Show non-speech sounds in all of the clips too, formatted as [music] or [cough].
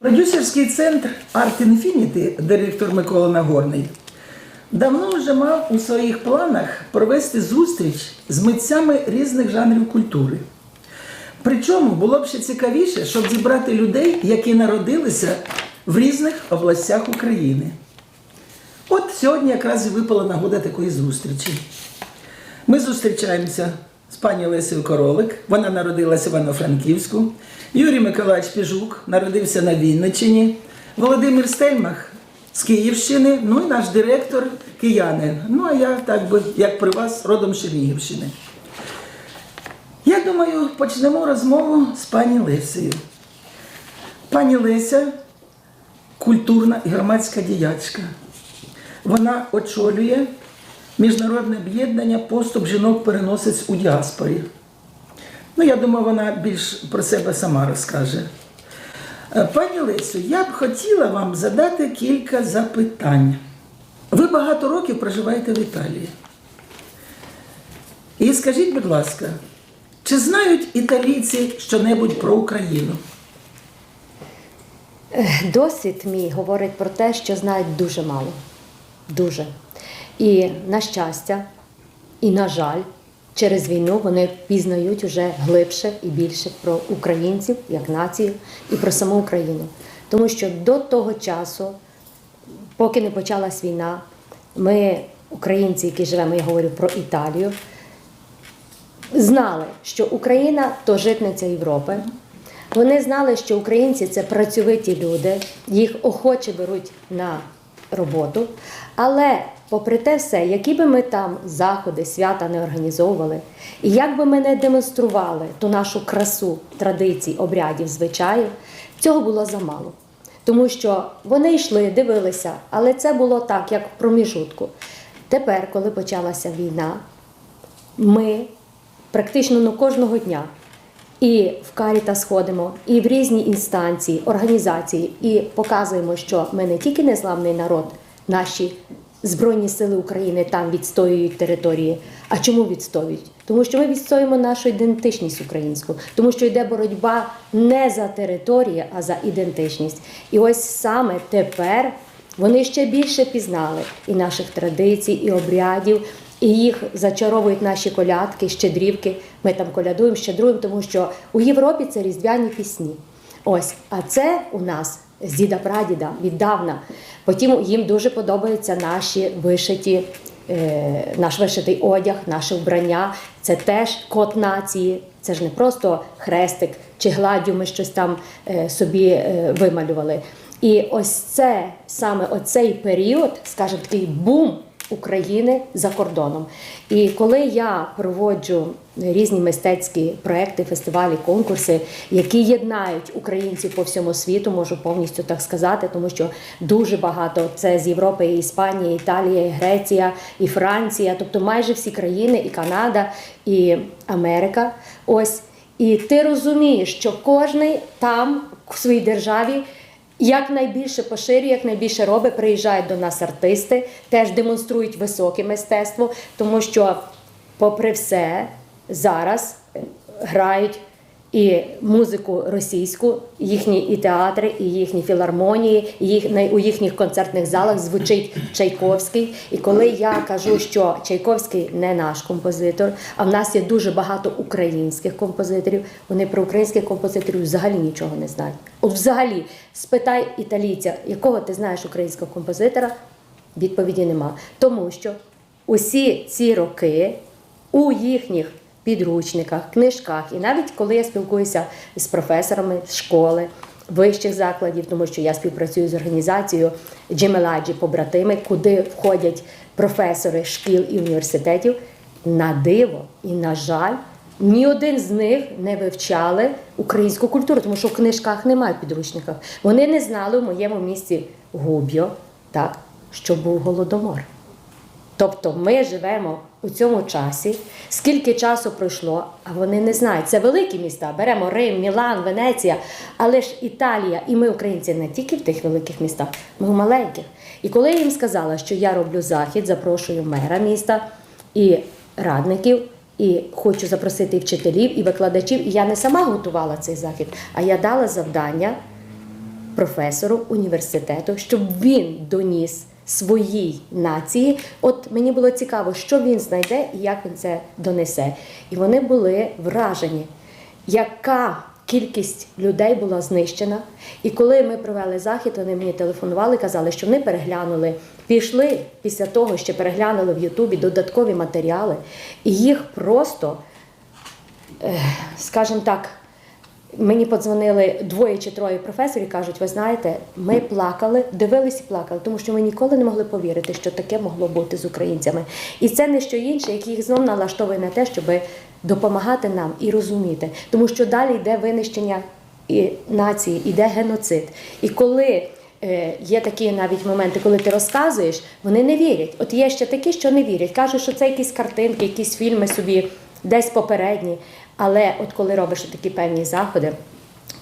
Продюсерський центр Art Infinity, директор Микола Нагорний, давно вже мав у своїх планах провести зустріч з митцями різних жанрів культури. Причому було б ще цікавіше, щоб зібрати людей, які народилися в різних областях України. От сьогодні якраз і випала нагода такої зустрічі. Ми зустрічаємося з пані Лесею Королик. Вона народилася в Івано-Франківську. Юрій Миколаївич Піжук народився на Вінниччині. Володимир Стельмах з Київщини, ну і наш директор киянин. Ну а я так би, як при вас, родом Чернігівщини. Я думаю, почнемо розмову з пані Лесею. Пані Леся культурна і громадська діячка. Вона очолює міжнародне об'єднання поступ жінок переносець у діаспорі. Ну, я думаю, вона більш про себе сама розкаже. Е, Пані Лесю, я б хотіла вам задати кілька запитань. Ви багато років проживаєте в Італії. І скажіть, будь ласка, чи знають італійці щонебудь про Україну? Досвід мій говорить про те, що знають дуже мало. Дуже. І на щастя, і на жаль, через війну вони пізнають уже глибше і більше про українців як націю і про саму Україну. Тому що до того часу, поки не почалась війна, ми, українці, які живемо, я говорю про Італію, знали, що Україна то житниця Європи. Вони знали, що українці це працьовиті люди, їх охоче беруть на роботу. Але, попри те все, які би ми там заходи, свята не організовували, і як би ми не демонстрували ту нашу красу традицій, обрядів, звичаїв, цього було замало. Тому що вони йшли, дивилися, але це було так, як в проміжутку. Тепер, коли почалася війна, ми практично ну, кожного дня і в Карітас ходимо, і в різні інстанції, організації, і показуємо, що ми не тільки незламний народ, наші Збройні сили України там відстоюють території. А чому відстоюють? Тому що ми відстоюємо нашу ідентичність українську, тому що йде боротьба не за територію, а за ідентичність. І ось саме тепер вони ще більше пізнали і наших традицій, і обрядів, і їх зачаровують наші колядки, щедрівки. Ми там колядуємо, щедруємо, тому що у Європі це різдвяні пісні. Ось, а це у нас з діда прадіда віддавна. Потім їм дуже подобаються наші вишиті, е, наш вишитий одяг, наше вбрання. Це теж код нації. Це ж не просто хрестик чи гладдю ми щось там е, собі е, вималювали. І ось це саме оцей період, скажімо, такий бум України за кордоном. І коли я проводжу різні мистецькі проекти, фестивалі, конкурси, які єднають українців по всьому світу, можу повністю так сказати, тому що дуже багато це з Європи, і Іспанія, і Італія, і Греція, і Франція, тобто майже всі країни, і Канада, і Америка. Ось. І ти розумієш, що кожний там в своїй державі якнайбільше поширює, якнайбільше робить, приїжджають до нас артисти, теж демонструють високе мистецтво, тому що, попри все, зараз грають і музику російську, їхні і театри, і їхні філармонії, і їх, у їхніх концертних залах звучить Чайковський. І коли я кажу, що Чайковський не наш композитор, а в нас є дуже багато українських композиторів, вони про українських композиторів взагалі нічого не знають. От взагалі, спитай італійця, якого ти знаєш українського композитора, відповіді нема. Тому що усі ці роки у їхніх підручниках, книжках, і навіть коли я спілкуюся з професорами школи, вищих закладів, тому що я співпрацюю з організацією Джемеладжі побратими, куди входять професори шкіл і університетів, на диво і на жаль. Ні один з них не вивчали українську культуру, тому що в книжках немає в підручниках. Вони не знали в моєму місті Губ'йо, так, що був голодомор. Тобто ми живемо у цьому часі, скільки часу пройшло, а вони не знають. Це великі міста. Беремо Рим, Мілан, Венеція, але ж Італія, і ми, українці, не тільки в тих великих містах, ми в маленьких. І коли я їм сказала, що я роблю захід, запрошую мера міста і радників. І хочу запросити і вчителів і викладачів. І я не сама готувала цей захід, а я дала завдання професору університету, щоб він доніс своїй нації. От мені було цікаво, що він знайде і як він це донесе. І вони були вражені, яка кількість людей була знищена. І коли ми провели захід, вони мені телефонували, казали, що вони переглянули, пішли після того, що переглянули в Ютубі додаткові матеріали, і їх просто скажімо так, мені подзвонили двоє чи троє професорів кажуть, ви знаєте, ми плакали, дивились і плакали, тому що ми ніколи не могли повірити, що таке могло бути з українцями. І це не що інше, яке їх знов налаштовує на те, щоб допомагати нам і розуміти. Тому що далі йде винищення нації, іде геноцид. І коли е, є такі навіть моменти, коли ти розказуєш, вони не вірять. От є ще такі, що не вірять. Кажуть, що це якісь картинки, якісь фільми собі десь попередні. Але от коли робиш такі певні заходи,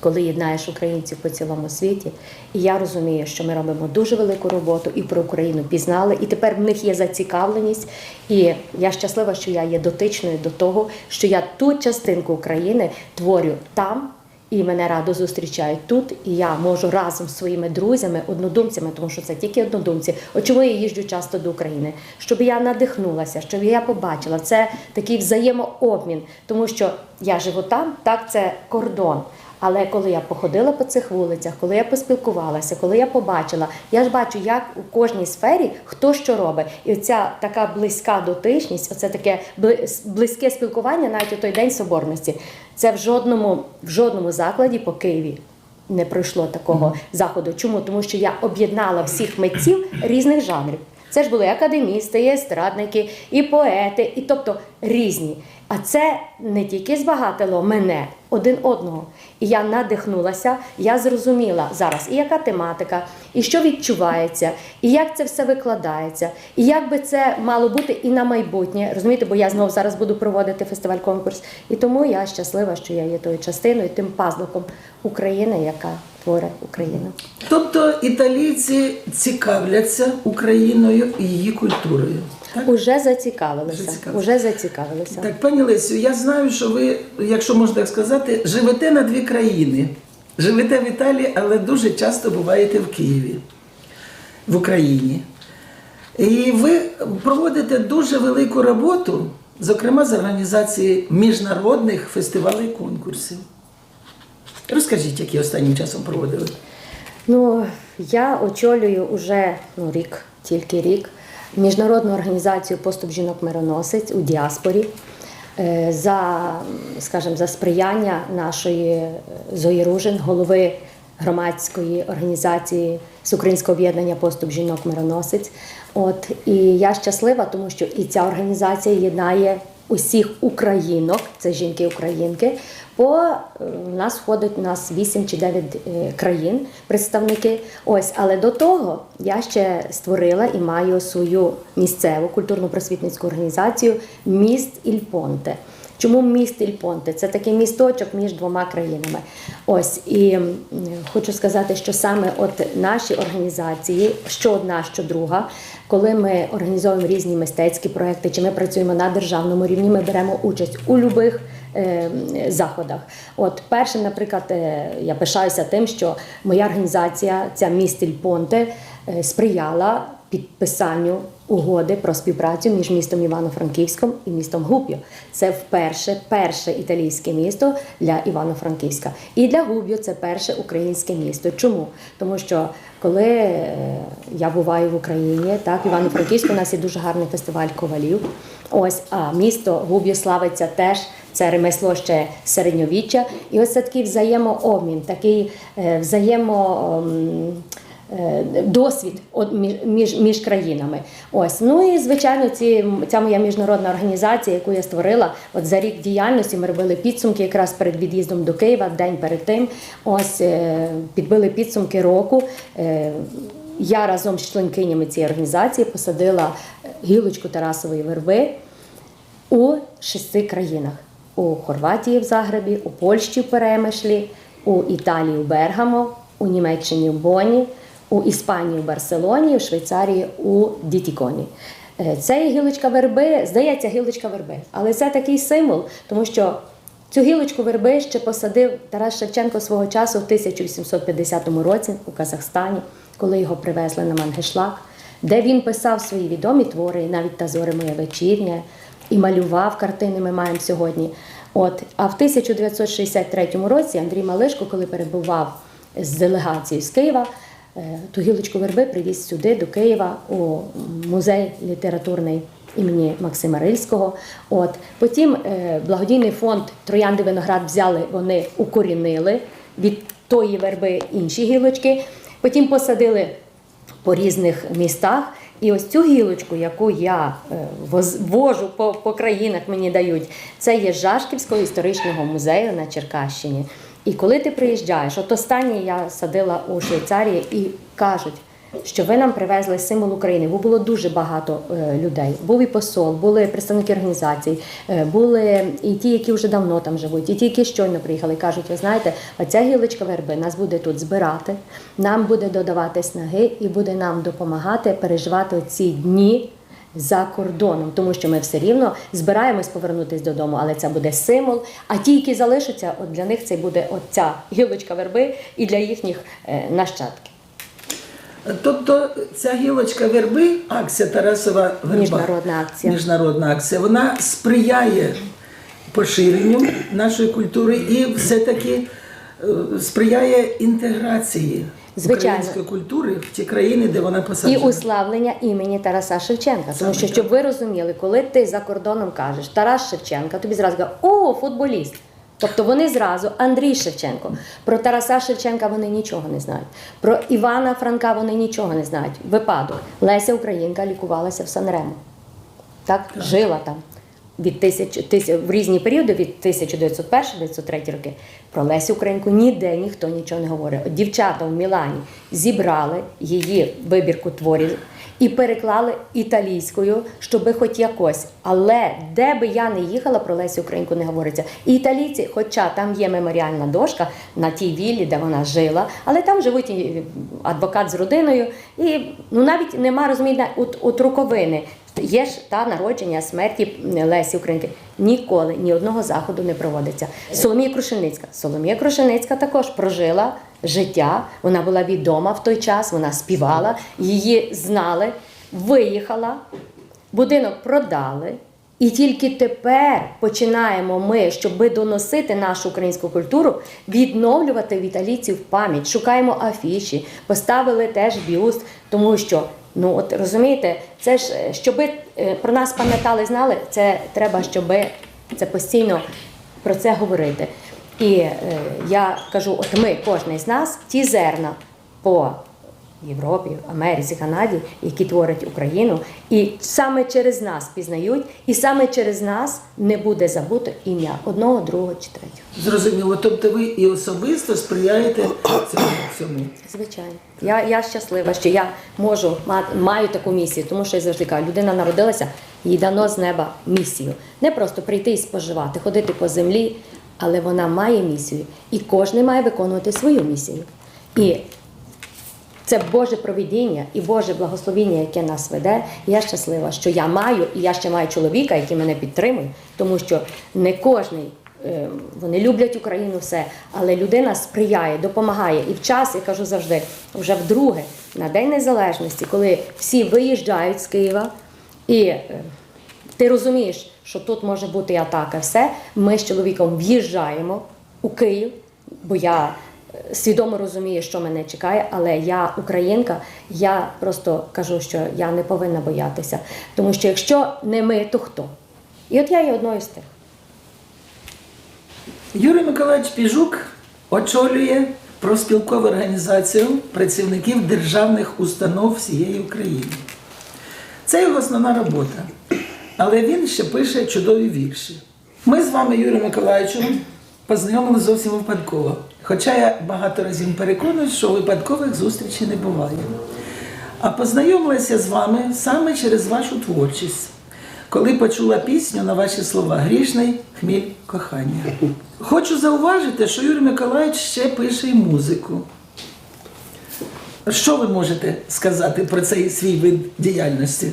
коли єднаєш українців по цілому світі, і я розумію, що ми робимо дуже велику роботу і про Україну пізнали, і тепер в них є зацікавленість. І я щаслива, що я є дотичною до того, що я ту частинку України творю там. І мене радо зустрічають тут, і я можу разом з своїми друзями, однодумцями, тому що це тільки однодумці. От чому я їжджу часто до України? Щоб я надихнулася, щоб я побачила. Це такий взаємообмін, тому що я живу там, так це кордон. Але коли я походила по цих вулицях, коли я поспілкувалася, коли я побачила, я ж бачу, як у кожній сфері хто що робить. І оця така близька дотичність, оце таке близьке спілкування навіть у той день соборності. Це в жодному, в жодному закладі по Києві не пройшло такого заходу. Чому? Тому що я об'єднала всіх митців різних жанрів. Це ж були і академісти, і естрадники, і поети, і тобто різні. А це не тільки збагатило мене один одного. І я надихнулася, я зрозуміла зараз, і яка тематика, і що відчувається, і як це все викладається, і як би це мало бути і на майбутнє. Розумієте, бо я знову зараз буду проводити фестиваль конкурс. І тому я щаслива, що я є тою частиною, тим пазликом України, яка творить Україну. Тобто італійці цікавляться Україною і її культурою. Так? Уже зацікавилися. Вже. Уже зацікавилися. Так, пані Лесю, я знаю, що ви, якщо можна так сказати, живете на дві країни. Живете в Італії, але дуже часто буваєте в Києві, в Україні. І ви проводите дуже велику роботу, зокрема з організації міжнародних фестивалей і конкурсів. Розкажіть, які останнім часом проводили. Ну, я очолюю уже ну, рік, тільки рік, міжнародну організацію поступ жінок мироносець у діаспорі е, за, скажімо, за сприяння нашої е, Зої Ружин, голови громадської організації з Українського об'єднання поступ жінок мироносець. От і я щаслива, тому що і ця організація єднає усіх українок, це жінки-українки. По е, нас входить нас 8 чи 9 е, країн представники. Ось, але до того я ще створила і маю свою місцеву культурно-просвітницьку організацію Міст Ільпонте. Чому міст Ільпонте? Це такий місточок між двома країнами. Ось і хочу сказати, що саме от наші організації, що одна, що друга, коли ми організовуємо різні мистецькі проекти, чи ми працюємо на державному рівні, ми беремо участь у любих е, заходах. От перше, наприклад, е, я пишаюся тим, що моя організація, ця містиль Понте, е, сприяла підписанню угоди про співпрацю між містом Івано-Франківськом і містом Губ'ю. Це вперше перше італійське місто для Івано-Франківська. І для Губ'ю це перше українське місто. Чому? Тому що коли е, я буваю в Україні, так Івано-Франківську у нас є дуже гарний фестиваль ковалів. Ось а місто Губ'ю славиться теж. Це ремесло ще середньовіччя, і ось це такий взаємообмін, такий е, взаємо. Е, Досвід між, між, країнами. Ось ну і звичайно, ці ця моя міжнародна організація, яку я створила, от за рік діяльності ми робили підсумки якраз перед від'їздом до Києва, день перед тим. Ось е, підбили підсумки року. Е, я разом з членкинями цієї організації посадила гілочку Тарасової верби у шести країнах: у Хорватії в Загребі, у Польщі в Перемишлі, у Італії в Бергамо, у Німеччині в Боні, у Іспанії в Барселоні, у Швейцарії у Дітіконі. Це є гілочка верби, здається, гілочка верби, але це такий символ, тому що. Цю гілочку верби ще посадив Тарас Шевченко свого часу в 1850 році у Казахстані, коли його привезли на Мангешлак, де він писав свої відомі твори, навіть та зоре моє вечірнє, і малював картини. Ми маємо сьогодні. От, а в 1963 році Андрій Малишко, коли перебував з делегацією з Києва, ту гілочку верби привіз сюди, до Києва, у музей літературний імені Максима Рильського. От потім е, благодійний фонд Троянди Виноград взяли, вони укорінили від тої верби інші гілочки. Потім посадили по різних містах. І ось цю гілочку, яку я е, вожу по, по країнах, мені дають, це є Жашківського історичного музею на Черкащині. І коли ти приїжджаєш, от останнє я садила у Швейцарії і кажуть, що ви нам привезли символ України, бо було дуже багато е, людей. Був і посол, були представники організацій, е, були і ті, які вже давно там живуть, і ті, які щойно приїхали, кажуть, ви знаєте, оця гілочка верби нас буде тут збирати, нам буде додавати снаги і буде нам допомагати переживати ці дні. За кордоном, тому що ми все рівно збираємось повернутися додому, але це буде символ. А ті, які залишаться, от для них це буде от ця гілочка верби і для їхніх е, нащадків. Тобто ця гілочка верби, акція Тарасова верба, Міжнародна акція. міжнародна акція, вона сприяє поширенню нашої культури і все-таки е, сприяє інтеграції Звичайно. української культури в ті країни, де вона І уславлення імені Тараса Шевченка. Тому що, щоб ви розуміли, коли ти за кордоном кажеш Тарас Шевченка, тобі зразу кажуть, о, футболіст. Тобто вони зразу Андрій Шевченко. Про Тараса Шевченка вони нічого не знають. Про Івана Франка вони нічого не знають. Випадок. Леся Українка лікувалася в Санремо. Так, жила там. Від тисяч, тисяч, в різні періоди, від 1901-1903 роки, про Лесю Українку ніде ніхто нічого не говорить. Дівчата в Мілані зібрали її вибірку творів і переклали італійською, щоби хоч якось. Але де би я не їхала, про Лесю Українку не говориться. І італійці, хоча там є меморіальна дошка на тій віллі, де вона жила, але там живуть адвокат з родиною, і ну навіть нема розуміння от, от роковини. Є ж та народження смерті Лесі Українки. Ніколи ні одного заходу не проводиться. Соломія Крушеницька. Соломія Крушеницька також прожила життя. Вона була відома в той час, вона співала, її знали, виїхала, будинок продали. І тільки тепер починаємо ми, щоб доносити нашу українську культуру, відновлювати в італійців пам'ять. Шукаємо афіші, поставили теж бюст, тому що ну от розумієте, це ж е, щоби е, про нас пам'ятали, знали, це треба, щоб це постійно про це говорити. І е, я кажу: от ми, кожен з нас, ті зерна по Європі, Америці, Канаді, які творять Україну, і саме через нас пізнають, і саме через нас не буде забуто ім'я одного, другого чи третього. Зрозуміло. Тобто ви і особисто сприяєте цьому. Звичайно, я, я щаслива, що я можу мати маю таку місію, тому що я завжди кажу, людина народилася, їй дано з неба місію. Не просто прийти і споживати, ходити по землі, але вона має місію, і кожен має виконувати свою місію. І це Боже провідіння і Боже благословіння, яке нас веде. Я щаслива, що я маю, і я ще маю чоловіка, який мене підтримує, тому що не кожний. е, Вони люблять Україну все, але людина сприяє, допомагає. І в час, я кажу завжди, вже вдруге, на День Незалежності, коли всі виїжджають з Києва, і е, ти розумієш, що тут може бути атака, все. Ми з чоловіком в'їжджаємо у Київ, бо я свідомо розумію, що мене чекає, але я українка, я просто кажу, що я не повинна боятися. Тому що якщо не ми, то хто? І от я є одною з тих. Юрій Миколаївич Піжук очолює профспілкову організацію працівників державних установ всієї України. Це його основна робота. Але він ще пише чудові вірші. Ми з вами, Юрій Миколаївичем, познайомилися зовсім випадково. Хоча я багато разів переконуюсь, що випадкових зустрічей не буває. А познайомилася з вами саме через вашу творчість, коли почула пісню на ваші слова Грішний хміль кохання. Хочу зауважити, що Юрій Миколаївич ще пише і музику. Що ви можете сказати про цей свій вид діяльності?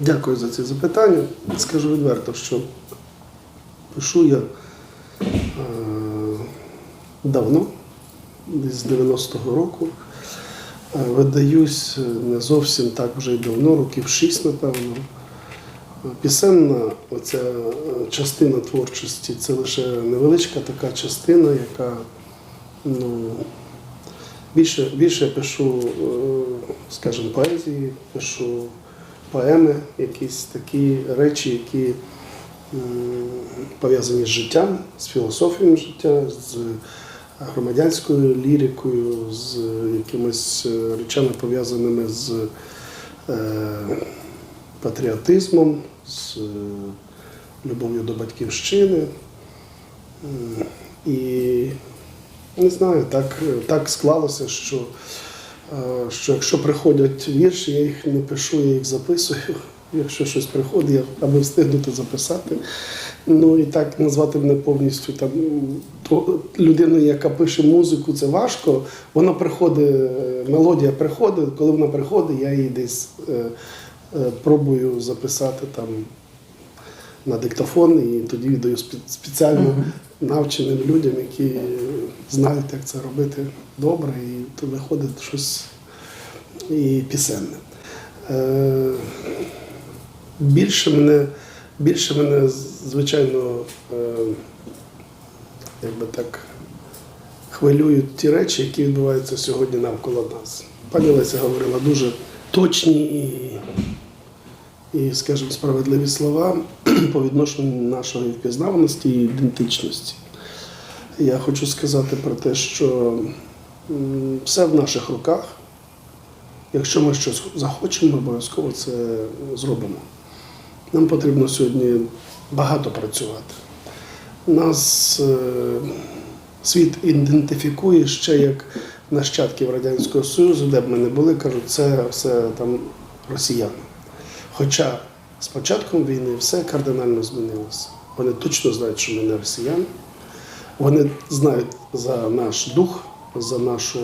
Дякую за це запитання. Скажу відверто, що Пишу я е, давно, десь з 90-го року. Е, Видаюсь е, не зовсім так вже й давно, років 6, напевно. Е, Пісенна оця частина творчості це лише невеличка така частина, яка ну, більше, більше пишу, скажімо, поезії, пишу поеми, якісь такі речі, які пов'язані з життям, з філософією життя, з громадянською лірикою, з якимись е, речами пов'язаними з е, патріотизмом, з е, любов'ю до батьківщини. І не знаю, так, так склалося, що, е, що якщо приходять вірші, я їх не пишу, я їх записую. Якщо щось приходить, я аби встигнути записати. Ну і так назвати мене повністю там то, людиною, яка пише музику, це важко. Вона приходить, е, мелодія приходить, коли вона приходить, я її десь е, е, пробую записати там на диктофон і тоді віддаю спеціально навченим людям, які знають, як це робити добре, і то виходить щось і пісенне. Е, Більше мене, більше мене звичайно, е, якби так, хвилюють ті речі, які відбуваються сьогодні навколо нас. Пані Леся говорила дуже точні і і, скажімо, справедливі слова [clears throat] по відношенню нашої впізнаваності і ідентичності. Я хочу сказати про те, що все в наших руках. Якщо ми щось захочемо, обов'язково це зробимо. Нам потрібно сьогодні багато працювати. Нас е, світ ідентифікує ще як нащадків Радянського Союзу, де б ми не були, кажуть, це все там росіяни. Хоча з початком війни все кардинально змінилося. Вони точно знають, що ми не росіяни. Вони знають за наш дух, за, нашу,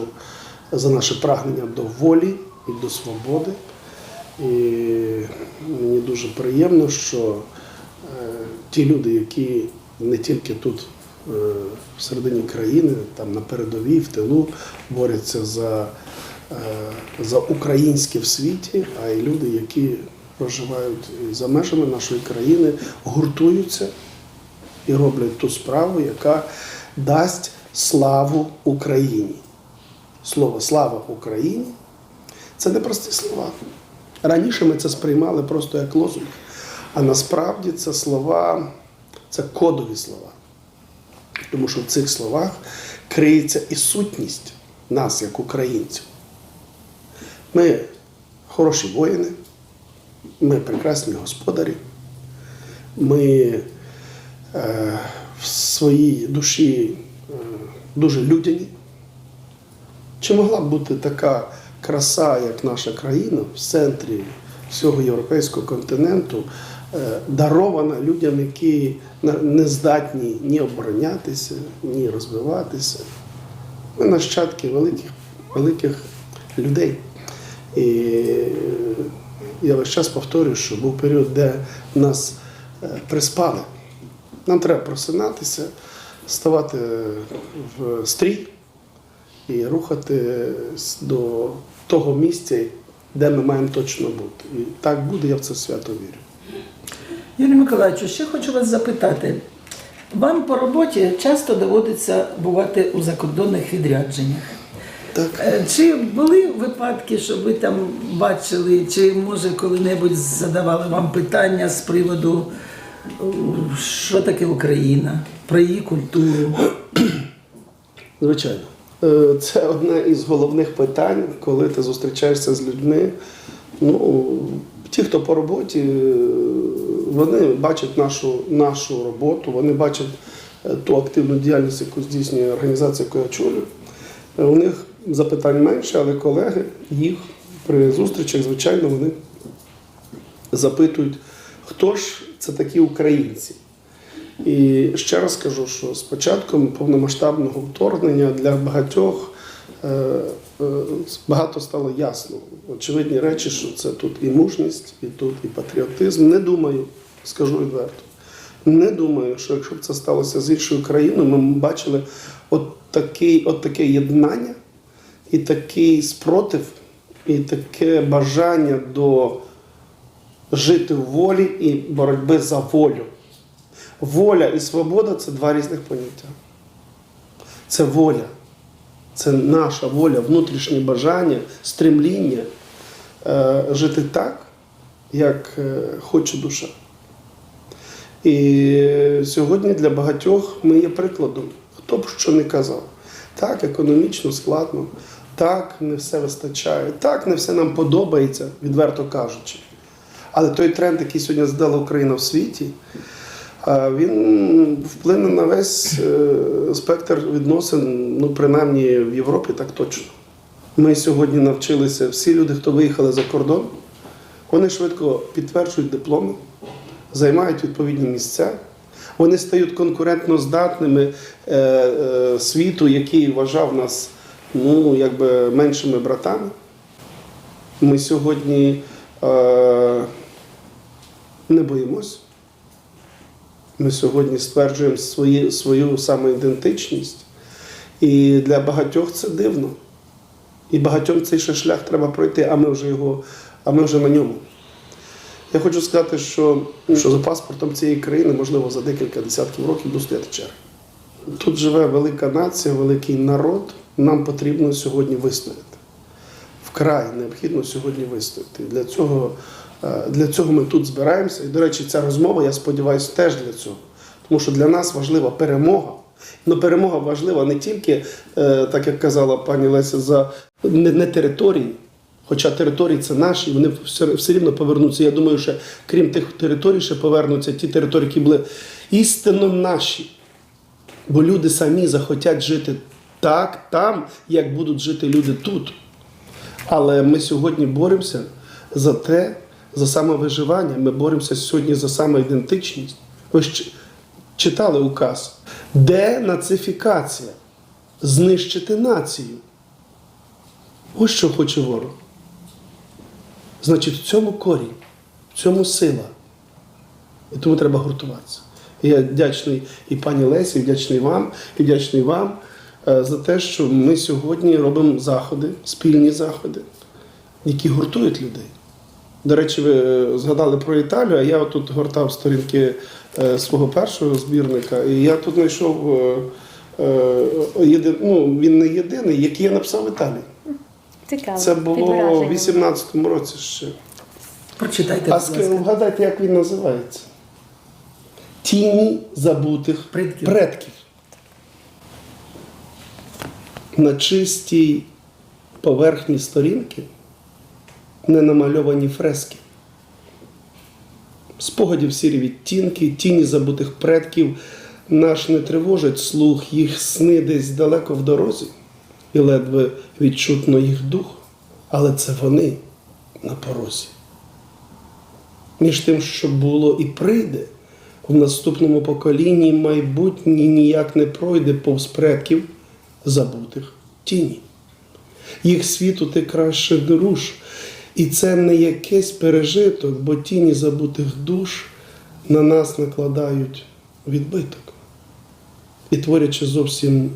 за наше прагнення до волі і до свободи. І мені дуже приємно, що е, ті люди, які не тільки тут, е, всередині країни, там на передовій, в тилу, борються за, е, за українське в світі, а й люди, які проживають за межами нашої країни, гуртуються і роблять ту справу, яка дасть славу Україні. Слово слава Україні це не прості слова. Раніше ми це сприймали просто як лозунг, а насправді це слова, це кодові слова. Тому що в цих словах криється і сутність нас, як українців. Ми хороші воїни, ми прекрасні господарі, ми е, в своїй душі е, дуже людяні. Чи могла б бути така краса, як наша країна, в центрі всього європейського континенту, е, дарована людям, які не здатні ні оборонятися, ні розвиватися? Ми нащадки великих, великих людей. І е, я весь час повторюю, що був період, де нас е, приспали. Нам треба просинатися, ставати в стрій і рухатись до того місця, де ми маємо точно бути. І так буде, я в це свято вірю. Юрій Миколаївичу, ще хочу вас запитати. Вам по роботі часто доводиться бувати у закордонних відрядженнях. Так. Е, Чи були випадки, що ви там бачили, чи може коли-небудь задавали вам питання з приводу, що таке Україна, про її культуру? Звичайно. Е, Це одне із головних питань, коли ти зустрічаєшся з людьми. Ну, ті, хто по роботі, е, вони бачать нашу, нашу роботу, вони бачать е, ту активну діяльність, яку здійснює організація, яку я очолюю. У них запитань менше, але колеги їх при зустрічах, звичайно, вони запитують, хто ж це такі українці. І ще раз кажу, що з початком повномасштабного вторгнення для багатьох е, е, багато стало ясно. Очевидні речі, що це тут і мужність, і тут і патріотизм. Не думаю, скажу відверто, Не думаю, що якщо б це сталося з іншою країною, ми б бачили от, такий, от таке єднання і такий спротив, і таке бажання до жити в волі і боротьби за волю. Воля і свобода це два різних поняття. Це воля. Це наша воля, внутрішнє бажання, стремління е, жити так, як е, хоче душа. І сьогодні для багатьох ми є прикладом. Хто б що не казав. Так, економічно складно, так, не все вистачає, так, не все нам подобається, відверто кажучи. Але той тренд, який сьогодні здала Україна в світі, він вплине на весь е, спектр відносин, ну, принаймні в Європі так точно. Ми сьогодні навчилися, всі люди, хто виїхали за кордон, вони швидко підтверджують дипломи, займають відповідні місця. Вони стають конкурентно здатними е, е, світу, який вважав нас ну, якби меншими братами. Ми сьогодні е, не боїмось. Ми сьогодні стверджуємо свої, свою самоідентичність. І для багатьох це дивно. І багатьом цей ще шлях треба пройти, а ми вже його, а ми вже на ньому. Я хочу сказати, що, що за паспортом цієї країни, можливо, за декілька десятків років будуть стояти черги. Тут живе велика нація, великий народ. Нам потрібно сьогодні вистояти. Вкрай необхідно сьогодні вистояти. Для цього, для цього ми тут збираємося. І, до речі, ця розмова, я сподіваюся, теж для цього. Тому що для нас важлива перемога. Ну, перемога важлива не тільки, е, так як казала пані Леся, за не, не території. Хоча території це наші, вони все, все рівно повернуться. Я думаю, що крім тих територій, ще повернуться ті території, які були істинно наші. Бо люди самі захотять жити так, там, як будуть жити люди тут. Але ми сьогодні боремося за те, за самовиживання. Ми боремося сьогодні за самоідентичність. Ви ж читали указ. Денацифікація. Знищити націю. Ось що хоче ворог. Значить, в цьому корінь, в цьому сила. І тому треба гуртуватися. І я вдячний і пані Лесі, і вдячний вам, і вдячний вам е, за те, що ми сьогодні робимо заходи, спільні заходи, які гуртують людей. До речі, ви е, згадали про Італію, а я тут гортав сторінки е, свого першого збірника, і я тут знайшов е, єди- ну, він не єдиний, який я написав в Італії. Цікаво. Це було в 18-му році ще. Прочитайте, А вгадайте, як він називається? Тіні забутих Предків. предків. На чистій поверхні сторінки не намальовані фрески. Спогадів сірі відтінки, тіні забутих предків наш не тривожить слух, їх сни десь далеко в дорозі, і ледве відчутно їх дух, але це вони на порозі між тим, що було і прийде, в наступному поколінні майбутнє ніяк не пройде повз предків забутих тіні. Їх світу ти краще не руш, і це не якийсь пережиток, бо тіні забутих душ на нас накладають відбиток. І творячи зовсім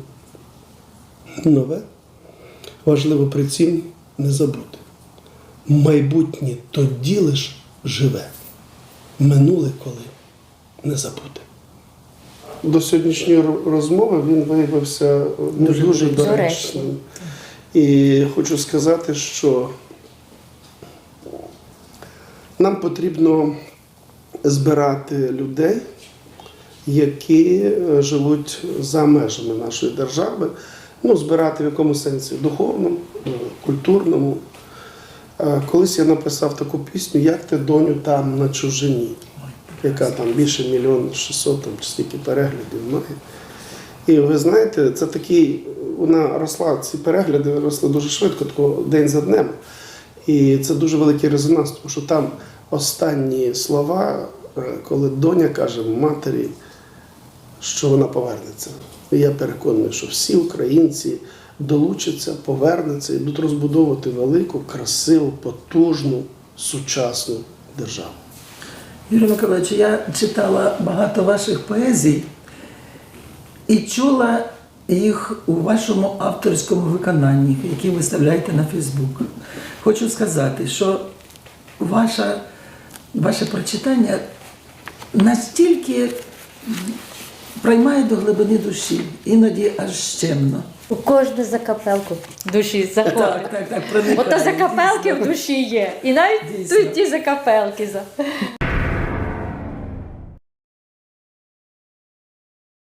нове, важливо при цім не забути. Майбутнє тоді лиш живе, минуле коли не забути. До сьогоднішньої розмови він виявився ну, Дуже доречним. І хочу сказати, що нам потрібно збирати людей, які е, живуть за межами нашої держави, ну, збирати в якому сенсі духовному, е, культурному. Е, Колись я написав таку пісню Як ти доню там на чужині, яка там більше мільйон шістсот там, скільки переглядів має. І ви знаєте, це такий, вона росла, ці перегляди росли дуже швидко, тако день за днем. І це дуже великий резонанс, тому що там останні слова, е, коли доня каже матері, що вона повернеться. Я переконаний, що всі українці долучаться, повернуться і будуть розбудовувати велику, красиву, потужну, сучасну державу. Юрій Миколаївич, я читала багато ваших поезій і чула їх у вашому авторському виконанні, які виставляєте на Фейсбук. Хочу сказати, що ваша, ваше прочитання настільки приймає до глибини душі, іноді аж щемно. У кожну закапелку душі заходить. Так, так, так. Ото закапелки в душі є. І навіть Дійсно. тут ті закапелки. за-